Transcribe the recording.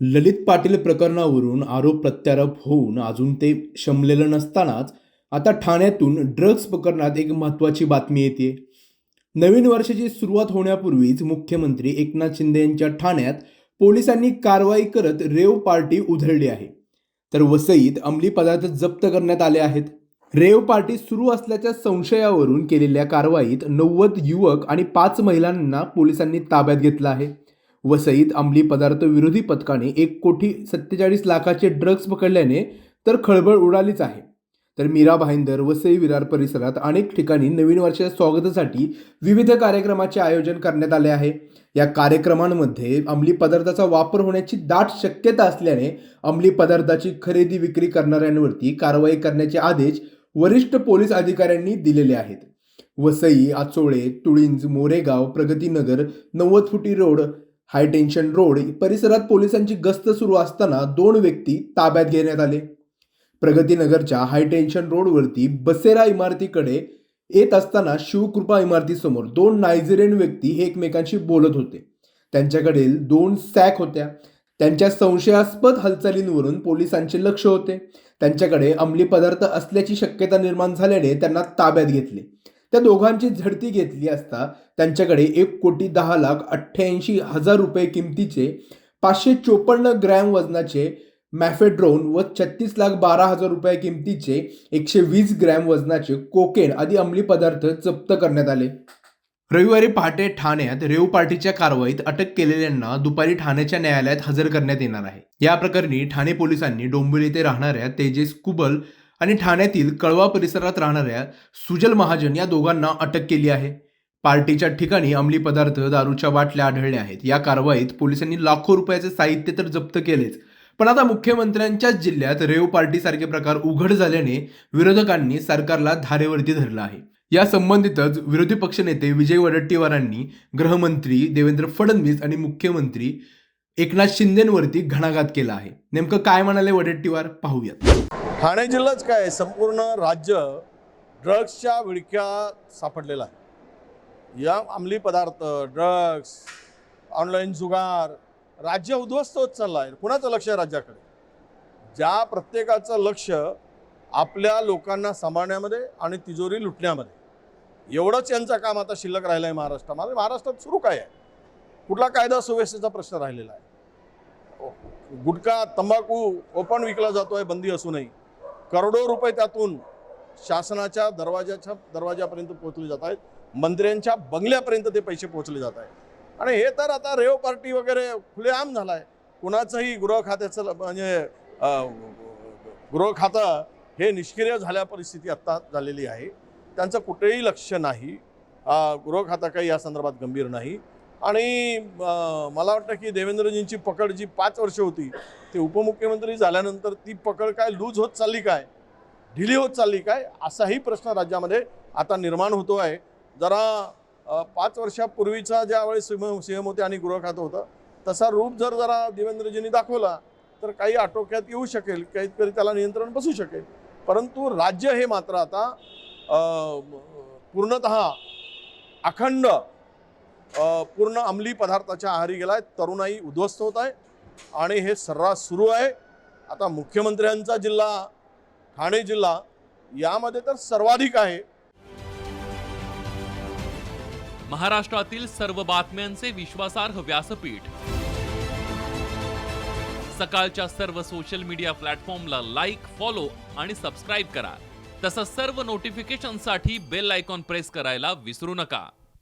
ललित पाटील प्रकरणावरून आरोप प्रत्यारोप होऊन अजून ते शमलेलं नसतानाच आता ठाण्यातून ड्रग्ज प्रकरणात एक महत्त्वाची बातमी येते. नवीन वर्षाची सुरुवात होण्यापूर्वीच मुख्यमंत्री एकनाथ शिंदे यांच्या ठाण्यात पोलिसांनी कारवाई करत रेव पार्टी उधळली आहे. तर वसईत अंमली पदार्थ जप्त करण्यात आले आहेत. रेव पार्टी सुरू असल्याच्या संशयावरून केलेल्या कारवाईत नव्वद युवक आणि पाच महिलांना पोलिसांनी ताब्यात घेतलं आहे. वसईत अंमली पदार्थ विरोधी पथकाने एक कोटी सत्तेचाळीस लाखाचे ड्रग्ज पकडल्याने तर खळबळ उडालीच आहे. तर मीरा भाईंदर वसई विरार परिसरात अनेक ठिकाणी नवीन वर्षाच्या स्वागतासाठी विविध कार्यक्रमाचे आयोजन करण्यात आले आहे. या कार्यक्रमांमध्ये अंमली पदार्थाचा वापर होण्याची दाट शक्यता असल्याने अंमली पदार्थाची खरेदी विक्री करणाऱ्यांवरती कारवाई करण्याचे आदेश वरिष्ठ पोलीस अधिकाऱ्यांनी दिलेले आहेत. वसई आचोळे तुळिंज मोरेगाव प्रगतीनगर नव्वद फुटी रोड हाय टेन्शन रोड परिसरात पोलिसांची गस्त सुरू असताना दोन व्यक्ती ताब्यात घेण्यात आले. प्रगतीनगरच्या हाय टेन्शन रोडवरती बसेरा इमारतीकडे येत असताना शिवकृपा इमारतीसमोर दोन नायजेरियन व्यक्ती हे एकमेकांशी बोलत होते. त्यांच्याकडील दोन सॅक होत्या. त्यांच्या संशयास्पद हालचालींवरून पोलिसांचे लक्ष होते. त्यांच्याकडे अंमली पदार्थ असल्याची शक्यता निर्माण झाल्याने त्यांना ताब्यात घेतले. त्या दोघांची झडती घेतली असता त्यांच्याकडे एक कोटी दहा लाख अठ्ठ्याऐंशी हजार रुपये किमतीचे पाचशे चोपन्न ग्रॅम वजनाचे मॅफेड्रोन व छत्तीस लाख बारा हजार रुपये किमतीचे एकशे वीस ग्रॅम वजनाचे कोकेन आदी अंमली पदार्थ जप्त करण्यात आले. रविवारी पहाटे ठाण्यात रेव पार्टीच्या कारवाईत अटक केलेल्यांना दुपारी ठाण्याच्या न्यायालयात हजर करण्यात येणार आहे. या प्रकरणी ठाणे पोलिसांनी डोंबिवली येथे राहणाऱ्या तेजेस कुबल आणि ठाण्यातील कळवा परिसरात राहणाऱ्या सुजल महाजन या दोघांना अटक केली आहे. पार्टीच्या ठिकाणी अंमली पदार्थ दारूच्या बाटल्या आढळल्या आहेत. या कारवाईत पोलिसांनी लाखो रुपयाचे साहित्य तर जप्त केलेच. पण आता मुख्यमंत्र्यांच्याच जिल्ह्यात रेव पार्टीसारखे प्रकार उघड झाल्याने विरोधकांनी सरकारला धारेवरती धरलं आहे. या संबंधितच विरोधी पक्षनेते विजय वडट्टीवारांनी गृहमंत्री देवेंद्र फडणवीस आणि मुख्यमंत्री एकनाथ शिंदेंवरती घणाघात केला आहे. नेमकं काय म्हणाले वडट्टीवार? पाहूयात. ठाणे जिल्हाच काय संपूर्ण राज्य ड्रग्सच्या विळख्यात सापडलेला आहे. या अंमली पदार्थ ड्रग्स ऑनलाईन जुगार राज्य उद्ध्वस्त होत चाललं आहे कुणाचं लक्ष आहे राज्याकडे? ज्या प्रत्येकाचं लक्ष आपल्या लोकांना सांभाळण्यामध्ये आणि तिजोरी लुटण्यामध्ये. एवढंच यांचं काम आता शिल्लक राहिलं आहे महाराष्ट्रामध्ये. महाराष्ट्रात सुरू काय आहे? कुठला कायदा सुव्यवस्थेचा प्रश्न राहिलेला आहे? गुटखा तंबाखू ओपन विकला जातो आहे बंदी असूनही. करोडो रुपये त्यातून शासनाच्या दरवाजाच्या दरवाजापर्यंत पोहोचले जात आहेत. मंत्र्यांच्या बंगल्यापर्यंत ते पैसे पोहोचले जात आहेत. आणि हे तर आता रेव पार्टी वगैरे खुलेआम झाला आहे कुणाचंही गृह खात्याचं ल- म्हणजे गृहखातं गृह खातं हे निष्क्रिय झाल्या परिस्थिती आत्ता झालेली आहे. त्यांचं कुठेही लक्ष नाही. गृहखातं गृह खातं काही या संदर्भात गंभीर नाही. आणि मला वाटतं की देवेंद्रजींची पकड जी पाच वर्ष होती ते उपमुख्यमंत्री झाल्यानंतर ती पकड काय लूज होत चालली काय? ढिली होत चालली काय? असाही प्रश्न राज्यामध्ये आता निर्माण होतो आहे. जरा पाच वर्षापूर्वीचा ज्यावेळेस सिंह सीएम होते आणि गृह खातं होतं तसा रूप जर जरा देवेंद्रजींनी दाखवला तर काही आटोक्यात येऊ शकेल काहीतरी त्याला नियंत्रण बसू शकेल. परंतु राज्य हे मात्र आता पूर्णत अखंड पूर्ण अंमली पदार्थाच्या आहारी गेला आहे तरुणाई उद्ध्वस्त होत आहे आणि हे सर्रास सुरू आहे. आता मुख्यमंत्र्यांचा जिल्हा ठाणे जिल्हा यामध्ये तर सर्वाधिक आहे. महाराष्ट्रातील सर्व बातम्यांचे विश्वासार्ह व्यासपीठ. सकाळच्या सर्व सोशल मीडिया प्लॅटफॉर्मला लाईक फॉलो आणि सबस्क्राईब करा. तसंच सर्व नोटिफिकेशनसाठी बेल आयकॉन प्रेस करायला विसरू नका.